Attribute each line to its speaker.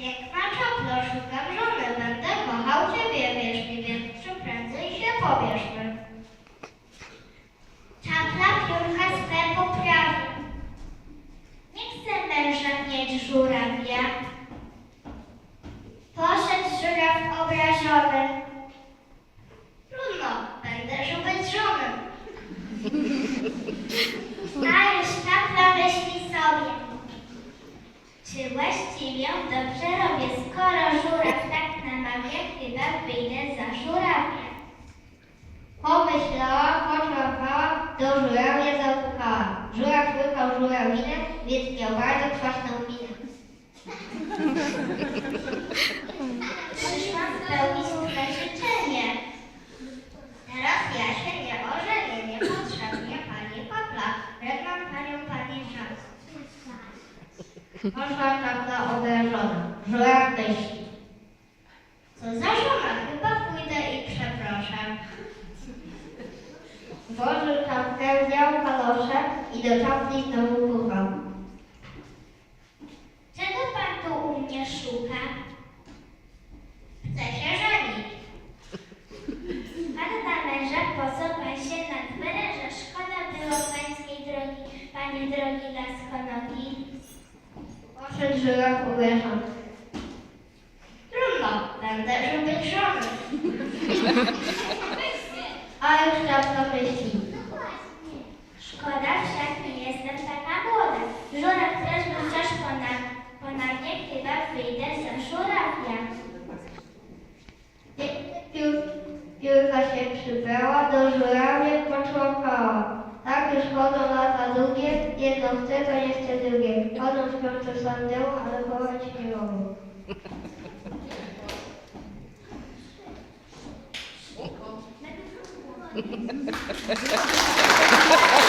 Speaker 1: Piękna czapla, szukam żony, będę kochał ciebie, wierz mi, więc czy prędzej się pobierzmy. Czapla piórka swe poprawi. Nie chcę męża mieć żurawia. Poszedł żuraw obrażony. Trudno, będę żubić żony. A już czapla myśli sobie. Czy właściwie dobrze robię, skoro żuraw tak namawia, chyba wyjdę za żurawia. Pomyślała, poczłapała, do żurawia zapukała. Żuraw łykał żurawinę, więc miał bardzo kwaśną minę. Przyszłam spełnić twe życzenie. Teraz ja się nie ożenię, niepotrzebnie pani papla. Żegnam panią, panie czas. Poszła czapla obrażona. Żuraw myśli. Co za żona? Chyba pójdę i przeproszę. Włożył czapkę, wziął kalosze i do czapli znowu laskonogi. Poszedł żuraw uwierzony. Trudno, będę żubić żony. A już czapla myśli. Szkoda, wszak nie jestem taka młoda. Żuraw też by wciąż ponad, ponadnie chyba wyjdę za żurawia. Piór, piórka się przybrała, do żurawia poczłapała. Tak już chodzą lata długie, jedno chce, to nie chce drugie. Chodzą śpiące sądzą, ale chować nie mogą.
Speaker 2: Witajcie